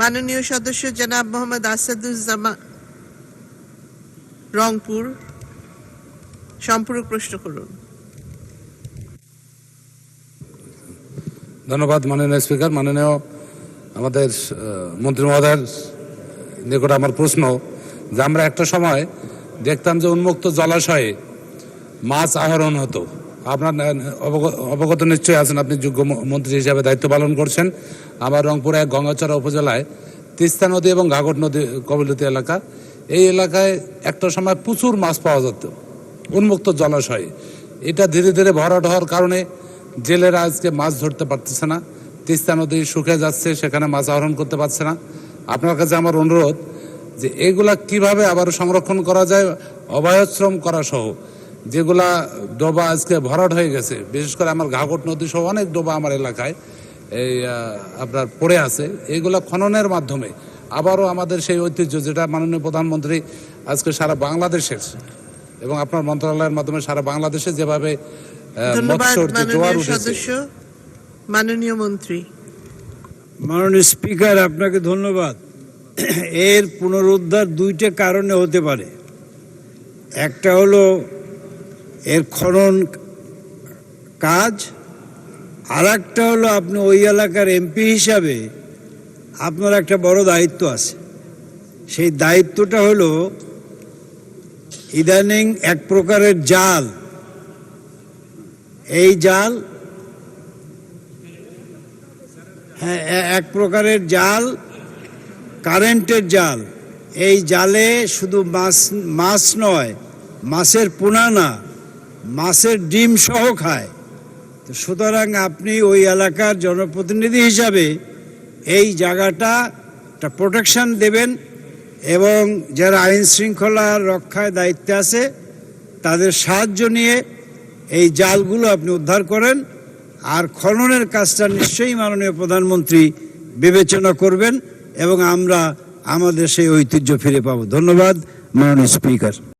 মাননীয় সদস্য জনাব মোহাম্মদ আসাদুজ্জামান, রংপুর। সম্পূরক প্রশ্ন করুন। ধন্যবাদ মাননীয় স্পিকার। মাননীয় আমাদের মন্ত্রী মহোদয়ের নিকট আমার প্রশ্ন যে আমরা একটা সময় দেখতাম যে উন্মুক্ত জলাশয়ে মাছ আহরণ হতো। আপনার অবগত নিশ্চয়ই আছেন আপনি যোগ্য মন্ত্রী হিসাবে দায়িত্ব পালন করছেন। আমার রংপুর এক গঙ্গাচড়া উপজেলায় তিস্তা নদী এবং ঘাঘট নদী, কবলিত এলাকা। এই এলাকায় একটা সময় প্রচুর মাছ পাওয়া যেত, উন্মুক্ত জলাশয়ে। এটা ধীরে ধীরে ভরাট হওয়ার কারণে জেলেরা আজকে মাছ ধরতে পারতেছে না। তিস্তা নদী শুকে যাচ্ছে, সেখানে মাছ আহরণ করতে পারছে না। আপনার কাছে আমার অনুরোধ যে এগুলা কীভাবে আবার সংরক্ষণ করা যায়? অবায়শ্রম করা সহ। যেগুলা ডোবা আজকে ভরাট হয়ে গেছে বিশেষ করে আমার ঘাঘট নদী সহ অনেক ডোবা আমার এলাকায় এই আপনার পড়ে আছে এইগুলা খননের মাধ্যমে। আবারও আমাদের সেই ঐতিহ্য যেটা মাননীয় প্রধানমন্ত্রী আজকে সারা বাংলাদেশের এবং আপনার মন্ত্রণালয়ের মাধ্যমে সারা বাংলাদেশে যেভাবে আহ, মৎস্যর যে জোয়ার মাননীয় উঠেছে মাননীয় মন্ত্রী। মাননীয় স্পিকার আপনাকে ধন্যবাদ। এর পুনরুদ্ধার দুইটা কারণে হতে পারে। একটা হলো এর খনন কাজ। আর একটা হলো আপনি ওই এলাকার এমপি হিসাবে আপনার একটা বড় দায়িত্ব আছে। সেই দায়িত্বটা হলো ইদানিং এক প্রকারের জাল। এই জাল হ্যাঁ এক প্রকারের জাল, কারেন্টের জাল। এই জালে শুধু মাছ মাছ নয়, মাছের পোনা না মাছের ডিম সহ খায়। তো সুতরাং আপনি ওই এলাকার জনপ্রতিনিধি হিসাবে এই জায়গাটা একটা প্রোটেকশান দেবেন এবং যারা আইন শৃঙ্খলা রক্ষায় দায়িত্বে আছে, তাদের সাহায্য নিয়ে এই জালগুলো আপনি উদ্ধার করেন। আর খননের কাজটা নিশ্চয়ই মাননীয় প্রধানমন্ত্রী বিবেচনা করবেন এবং আমরা আমাদের সেই ঐতিহ্য ফিরে পাবো। ধন্যবাদ, মাননীয় স্পিকার।